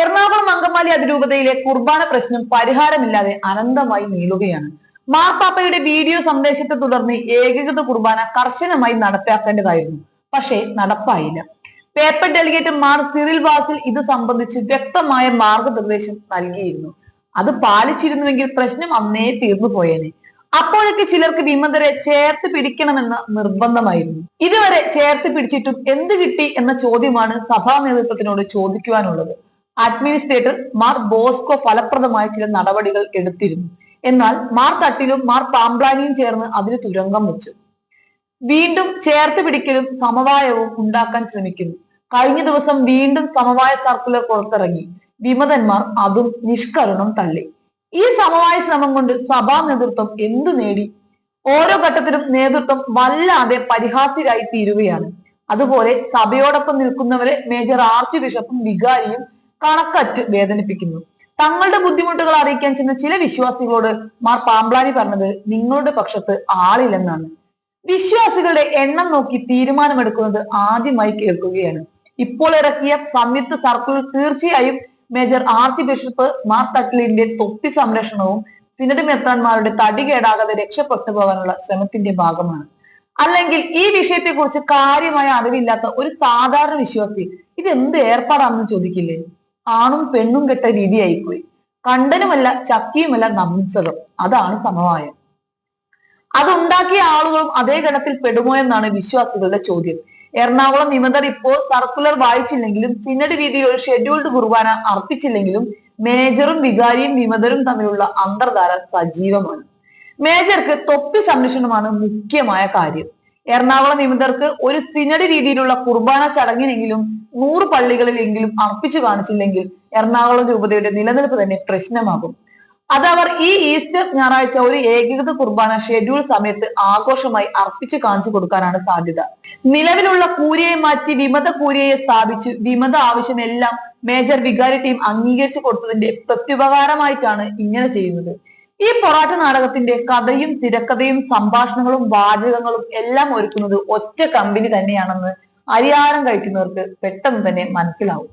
എറണാകുളം അങ്കമാലി അതിരൂപതയിലെ കുർബാന പ്രശ്നം പരിഹാരമില്ലാതെ അനന്തമായി നീളുകയാണ്. മാർപ്പാപ്പയുടെ വീഡിയോ സന്ദേശത്തെ തുടർന്ന് ഏകീകൃത കുർബാന കർശനമായി നടപ്പാക്കേണ്ടതായിരുന്നു. പക്ഷേ നടപ്പായില്ല. Papal delegate Mar Cyril Vasil ഇത് സംബന്ധിച്ച് വ്യക്തമായ മാർഗനിർദ്ദേശം നൽകിയിരുന്നു. അത് പാലിച്ചിരുന്നുവെങ്കിൽ പ്രശ്നം അന്നേ തീർന്നു പോയേനെ. അപ്പോഴൊക്കെ ചിലർക്ക് വിമതരെ ചേർത്ത് പിടിക്കണമെന്ന് നിർബന്ധമായിരുന്നു. ഇതുവരെ ചേർത്ത് പിടിച്ചിട്ടും എന്ത് കിട്ടി എന്ന ചോദ്യമാണ് സഭാ നേതൃത്വത്തിനോട് ചോദിക്കുവാനുള്ളത്. അഡ്മിനിസ്ട്രേറ്റർ മാർ ബോസ്കോ ഫലപ്രദമായ ചില നടപടികൾ എടുത്തിരുന്നു. എന്നാൽ മാർ തട്ടിലും മാർ പാമ്പ്ലാനിയും ചേർന്ന് അതിന് തുരങ്കം വെച്ചു. വീണ്ടും ചേർത്ത് പിടിക്കലും സമവായവും ഉണ്ടാക്കാൻ ശ്രമിക്കുന്നു. കഴിഞ്ഞ ദിവസം വീണ്ടും സമവായ സർക്കുലർ പുറത്തിറങ്ങി. വിമതന്മാർ അതും നിഷ്കരണം തള്ളി. ഈ സമവായ ശ്രമം കൊണ്ട് സഭാ നേതൃത്വം എന്തു നേടി? ഓരോ ഘട്ടത്തിലും നേതൃത്വം വല്ലാതെ പരിഹാസ്യരായി തീരുകയാണ് അതുപോലെ സഭയോടൊപ്പം നിൽക്കുന്നവരെ മേജർ ആർച്ച് ബിഷപ്പും വികാരിയും കണക്കറ്റ് വേദനിപ്പിക്കുന്നു. തങ്ങളുടെ ബുദ്ധിമുട്ടുകൾ അറിയിക്കാൻ ചെന്ന ചില വിശ്വാസികളോട് മാർ പാമ്പ്ലാനി പറഞ്ഞത് നിങ്ങളുടെ പക്ഷത്ത് ആളില്ലെന്നാണ്. വിശ്വാസികളുടെ എണ്ണം നോക്കി തീരുമാനമെടുക്കുന്നത് ആദ്യമായി കേൾക്കുകയാണ്. ഇപ്പോൾ ഇറക്കിയ സംയുക്ത സർക്കിൾ തീർച്ചയായും മേജർ ആർച്ച് ബിഷപ്പ് മാർ തട്ടിലിന്റെ തൊപ്പി സംരക്ഷണവും സിനഡ് മെത്രാന്മാരുടെ തടി കേടാകാതെ രക്ഷപ്പെട്ടു പോകാനുള്ള ശ്രമത്തിന്റെ ഭാഗമാണ്. അല്ലെങ്കിൽ ഈ വിഷയത്തെക്കുറിച്ച് കാര്യമായ അറിവില്ലാത്ത ഒരു സാധാരണ വിശ്വാസി ഇത് എന്ത് ഏർപ്പാടാണെന്ന് ചോദിക്കില്ലേ? ആണും പെണ്ണും കെട്ട രീതിയായിപ്പോയി. കണ്ടനുമല്ല ചക്കിയുമല്ല നംസകം അതാണ് സമവായം. അതുണ്ടാക്കിയ ആളുകളും അതേ ഗണത്തിൽ പെടുമോ എന്നാണ് വിശ്വാസികളുടെ ചോദ്യം. എറണാകുളം വിമതർ ഇപ്പോൾ സർക്കുലർ വായിച്ചില്ലെങ്കിലും സിനഡ് രീതിയിൽ ഒരു ഷെഡ്യൂൾഡ് കുർബാന അർപ്പിച്ചില്ലെങ്കിലും മേജറും വികാരിയും വിമതരും തമ്മിലുള്ള അന്തർധാര സജീവമാണ്. മേജർക്ക് തൊപ്പി സംരക്ഷണമാണ് മുഖ്യമായ കാര്യം. എറണാകുളം വിമതർക്ക് ഒരു തിനടി രീതിയിലുള്ള കുർബാന ചടങ്ങിനെങ്കിലും നൂറ് പള്ളികളിലെങ്കിലും അർപ്പിച്ചു കാണിച്ചില്ലെങ്കിൽ എറണാകുളം രൂപതയുടെ നിലനിൽപ്പ് തന്നെ പ്രശ്നമാകും. അതവർ ഈ ഈസ്റ്റർ ഞായറാഴ്ച ഒരു ഏകീകൃത കുർബാന ഷെഡ്യൂൾ സമയത്ത് ആഘോഷമായി അർപ്പിച്ചു കാണിച്ചു കൊടുക്കാനാണ് സാധ്യത. നിലവിലുള്ള കൂരിയെ മാറ്റി വിമത കൂരിയെ സ്ഥാപിച്ചു വിമത ആവശ്യമെല്ലാം മേജർ വികാരി ടീം അംഗീകരിച്ചു കൊടുത്തതിന്റെ പ്രത്യുപകാരമായിട്ടാണ് ഇങ്ങനെ ചെയ്യുന്നത്. ഈ പൊറാട്ട നാടകത്തിന്റെ കഥയും തിരക്കഥയും സംഭാഷണങ്ങളും വാചകങ്ങളും എല്ലാം ഒരുക്കുന്നത് ഒറ്റ കമ്പനി തന്നെയാണെന്ന് അരിയാഹാരം കഴിക്കുന്നവർക്ക് പെട്ടെന്ന് തന്നെ മനസ്സിലാവും.